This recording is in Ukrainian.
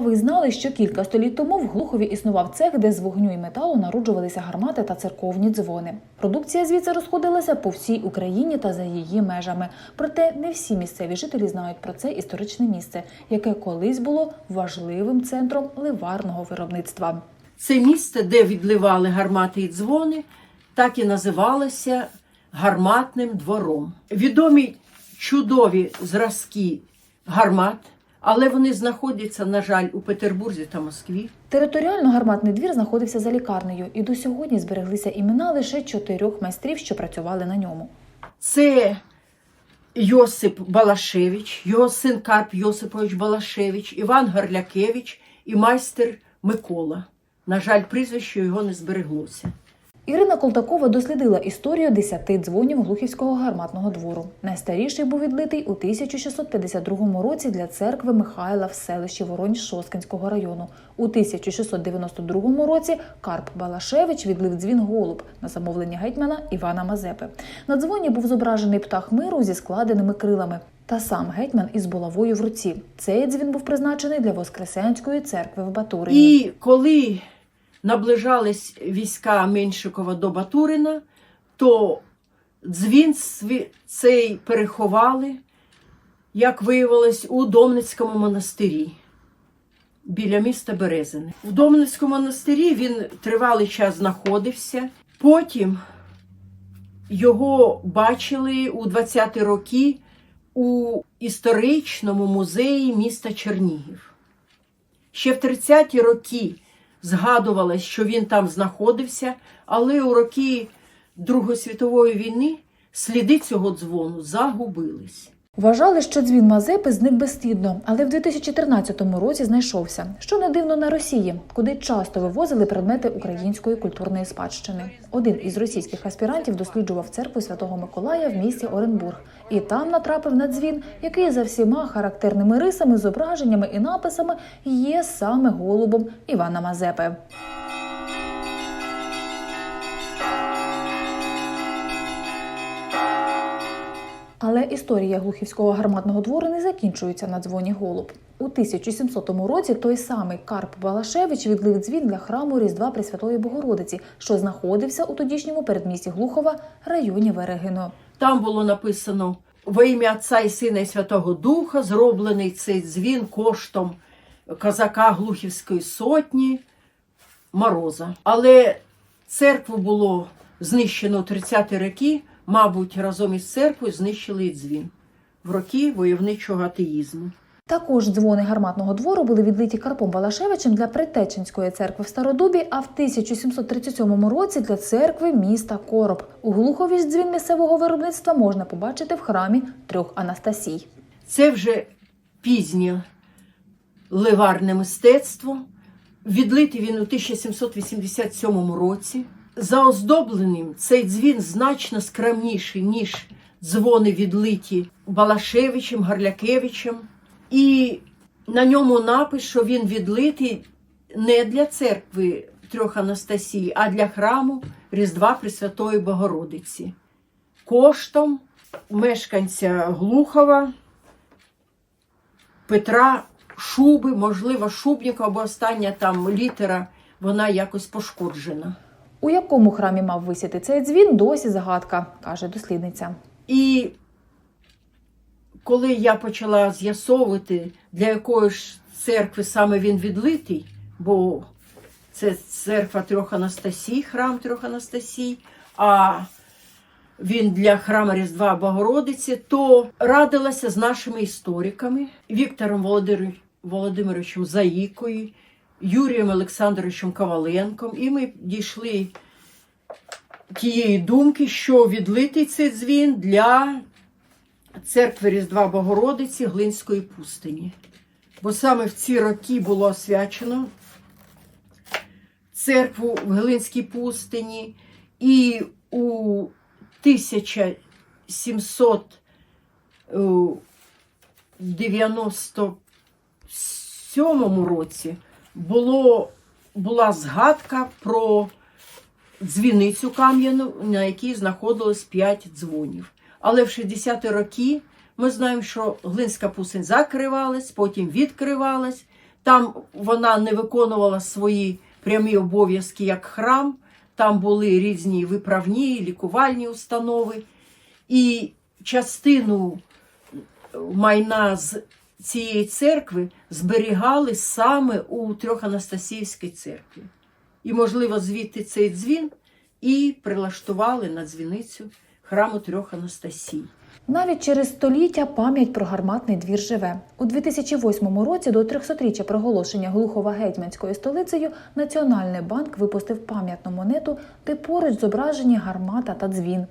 А ви знали, що кілька століть тому в Глухові існував цех, де з вогню і металу народжувалися гармати та церковні дзвони. Продукція звідси розходилася по всій Україні та за її межами. Проте не всі місцеві жителі знають про це історичне місце, яке колись було важливим центром ливарного виробництва. Це місце, де відливали гармати і дзвони, так і називалося гарматним двором. Відомі чудові зразки гармат, але вони знаходяться, на жаль, у Петербурзі та Москві. Територіально гарматний двір знаходився за лікарнею, і до сьогодні збереглися імена лише чотирьох майстрів, що працювали на ньому. Це Йосип Балашевич, його син Карп Йосипович Балашевич, Іван Гарлякевич і майстер Микола. На жаль, прізвище його не збереглося. Ірина Колтакова дослідила історію десяти дзвонів Глухівського гарматного двору. Найстаріший був відлитий у 1652 році для церкви Михайла в селищі Воронь Шоскинського району. У 1692 році Карп Балашевич відлив дзвін голуб на замовлення гетьмана Івана Мазепи. На дзвоні був зображений птах миру зі складеними крилами. Та сам гетьман із булавою в руці. Цей дзвін був призначений для Воскресенської церкви в Батурині. І коли наближались війська Меншикова до Батурина, то дзвін цей переховали, як виявилось, у Домницькому монастирі біля міста Березини. В Домницькому монастирі він тривалий час знаходився. Потім його бачили у 20-ті роки у історичному музеї міста Чернігів. Ще в 30-ті роки згадувалось, що він там знаходився, але у роки Другої світової війни сліди цього дзвону загубились. Вважали, що дзвін Мазепи зник безслідно, але в 2013 році знайшовся. Що не дивно на Росії, куди часто вивозили предмети української культурної спадщини. Один із російських аспірантів досліджував церкву Святого Миколая в місті Оренбург, і там натрапив на дзвін, який за всіма характерними рисами, зображеннями і написами є саме голубом Івана Мазепи. Але історія глухівського гарматного двору не закінчується на дзвоні голуб. У 1700 році той самий Карп Балашевич відлив дзвін для храму Різдва Пресвятої Богородиці, що знаходився у тодішньому передмісті Глухова районі Верегино. Там було написано во ім'я Отця і Сина і Святого Духа, зроблений цей дзвін коштом козака Глухівської сотні Мороза. Але церкву було знищено у 30-ті роки, мабуть, разом із церквою знищили і дзвін в роки войовничого атеїзму. Також дзвони гарматного двору були відлиті Карпом Балашевичем для Притеченської церкви в Стародубі, а в 1737 році для церкви міста Короб. У Глухові ж дзвін місцевого виробництва можна побачити в храмі трьох Анастасій. Це вже пізнє ливарне мистецтво. Відлитий він у 1787 році. За оздобленим цей дзвін значно скромніший, ніж дзвони відлиті Балашевичем, Гарлякевичем. І на ньому напис, що він відлитий не для церкви трьох Анастасій, а для храму Різдва Пресвятої Богородиці. Коштом мешканця Глухова Петра Шуби, можливо, Шубніка або остання там літера, вона якось пошкоджена. У якому храмі мав висіти цей дзвін, досі загадка, каже дослідниця. І коли я почала з'ясовувати, для якої ж церкви саме він відлитий, бо це церква трьох Анастасій, храм трьох Анастасій, а він для храму Різдва Богородиці, то радилася з нашими істориками Віктором Володимир- Володимировичем Заїкою, Юрієм Олександровичем Коваленком, і ми дійшли тієї думки, що відлитий цей дзвін для церкви Різдва Богородиці Глинської пустині. Бо саме в ці роки було освячено церкву в Глинській пустині, і у 1797 році було, була згадка про дзвіницю кам'яну, на якій знаходилось 5 дзвонів. Але в 60-ті роки ми знаємо, що Глинська пустинь закривалась, потім відкривалась. Там вона не виконувала свої прямі обов'язки як храм, там були різні виправні, лікувальні установи. І частину майна з цієї церкви зберігали саме у Трьоханастасіївській церкві. І, можливо, звідти цей дзвін і прилаштували на дзвіницю храму Трьох Анастасій. Навіть через століття пам'ять про гарматний двір живе. У 2008 році до 300-річчя проголошення Глухова гетьманською столицею Національний банк випустив пам'ятну монету, де поруч зображені гармата та дзвін.